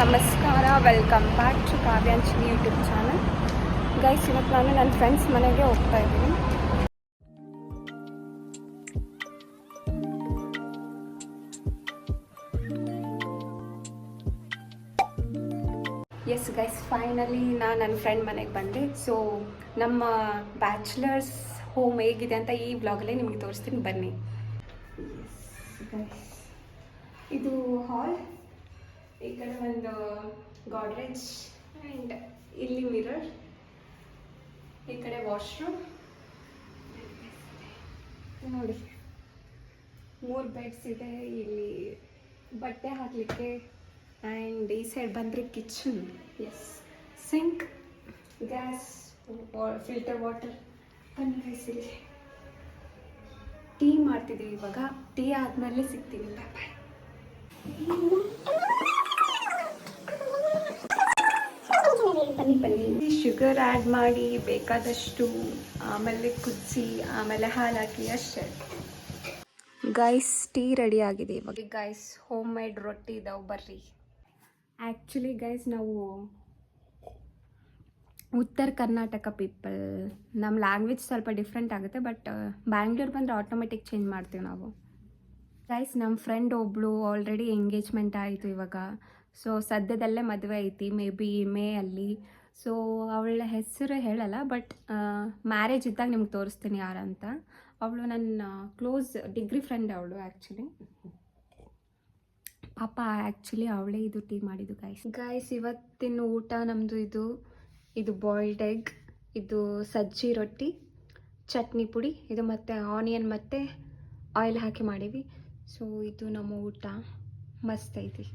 ನಮಸ್ಕಾರ welcome back to Kavyanchani YouTube channel guys ಇವತ್ತು ನಾನು ನನ್ನ ಫ್ರೆಂಡ್ಸ್ ಮನೆಗೆ ಹೋಗ್ತಾ ಇದ್ದೀನಿ. ಎಸ್ ಗೈಸ್ ಫೈನಲಿ ನಾನು ನನ್ನ ಫ್ರೆಂಡ್ ಮನೆಗೆ ಬಂದೆ. ಸೊ ನಮ್ಮ ಬ್ಯಾಚುಲರ್ಸ್ ಹೋಮ್ ಹೇಗಿದೆ ಅಂತ ಈ ಬ್ಲಾಗಲ್ಲೇ ನಿಮಗೆ ತೋರಿಸ್ತೀನಿ. ಬನ್ನಿ. ಇದು ಹಾಲ್ ಈ ಕಡೆ ಒಂದು ಗಾಡ್ರೇಜ್ ಆ್ಯಂಡ್ ಇಲ್ಲಿ ಮಿರರ್ ಈ ಕಡೆ ವಾಶ್ರೂಮ್ ನೋಡಿ, ಮೂರು ಬೆಡ್ಸ್ ಇದೆ ಇಲ್ಲಿ. ಬಟ್ಟೆ ಹಾಕಲಿಕ್ಕೆ ಆ್ಯಂಡ್ ಈ ಸೈಡ್ ಬಂದರೆ ಕಿಚನ್ ಎಸ್ ಸಿಂಕ್ ಗ್ಯಾಸ್ ಫಿಲ್ಟರ್ ವಾಟರ್ ಬನ್ನಿ ಇಲ್ಲಿ. ಟೀ ಮಾಡ್ತಿದ್ದೀವಿ ಇವಾಗ. ಟೀ ಆದಮೇಲೆ ಸಿಗ್ತೀವಿ ಬಾಯ್ ಬಾಯ್ ಬನ್ನಿ ಬನ್ನಿ. ಶುಗರ್ ಆ್ಯಡ್ ಮಾಡಿ ಬೇಕಾದಷ್ಟು ಆಮೇಲೆ ಕುದಿಸಿ, ಆಮೇಲೆ ಹಾಲು ಹಾಕಿ ಅಷ್ಟೇ. ಗೈಸ್ ಟೀ ರೆಡಿ ಆಗಿದೆ ಇವಾಗ. ಗೈಸ್ ಹೋಮ್ ಮೇಡ್ ರೊಟ್ಟಿ ಇದಾವೆ ಬರ್ರಿ. ಆ್ಯಕ್ಚುಲಿ ಗೈಸ್ ನಾವು ಉತ್ತರ ಕರ್ನಾಟಕ ಪೀಪಲ್ ನಮ್ಮ ಲ್ಯಾಂಗ್ವೇಜ್ ಸ್ವಲ್ಪ ಡಿಫ್ರೆಂಟ್ ಆಗುತ್ತೆ ಬಟ್ ಬ್ಯಾಂಗ್ಳೂರ್ ಬಂದರೆ ಆಟೋಮೆಟಿಕ್ ಚೇಂಜ್ ಮಾಡ್ತೀವಿ ನಾವು. ಗೈಸ್ ನಮ್ಮ ಫ್ರೆಂಡ್ ಒಬ್ಳು ಆಲ್ರೆಡಿ ಎಂಗೇಜ್ಮೆಂಟ್ ಆಯಿತು ಇವಾಗ. ಸೊ ಸದ್ಯದಲ್ಲೇ ಮದುವೆ ಐತಿ ಮೇ ಬಿ ಮೇ ಅಲ್ಲಿ. ಸೊ ಅವಳ ಹೆಸರು ಹೇಳಲ್ಲ ಬಟ್ ಮ್ಯಾರೇಜ್ ಇದ್ದಾಗ ನಿಮ್ಗೆ ತೋರಿಸ್ತೀನಿ ಯಾರಂತ ಅವಳು ನನ್ನ ಕ್ಲೋಸ್ ಡಿಗ್ರಿ ಫ್ರೆಂಡ್ ಅವಳು ಆ್ಯಕ್ಚುಲಿ ಪಾಪ ಆ್ಯಕ್ಚುಲಿ ಅವಳೇ ಇದು ಟೀ ಮಾಡಿದ್ದು ಗಾಯ್ಸ್ ಗಾಯ್ಸ್ ಇವತ್ತಿನ ಊಟ ನಮ್ಮದು ಇದು ಇದು ಬಾಯ್ಲ್ಡ್ ಎಗ್ ಇದು ಸಜ್ಜಿ ರೊಟ್ಟಿ, ಚಟ್ನಿ ಪುಡಿ, ಇದು ಮತ್ತು ಆನಿಯನ್ ಮತ್ತು ಆಯಿಲ್ ಹಾಕಿ ಮಾಡೀವಿ. ಸೊ ಇದು ನಮ್ಮ ಊಟ. ಮಸ್ತ್ ಐತಿ.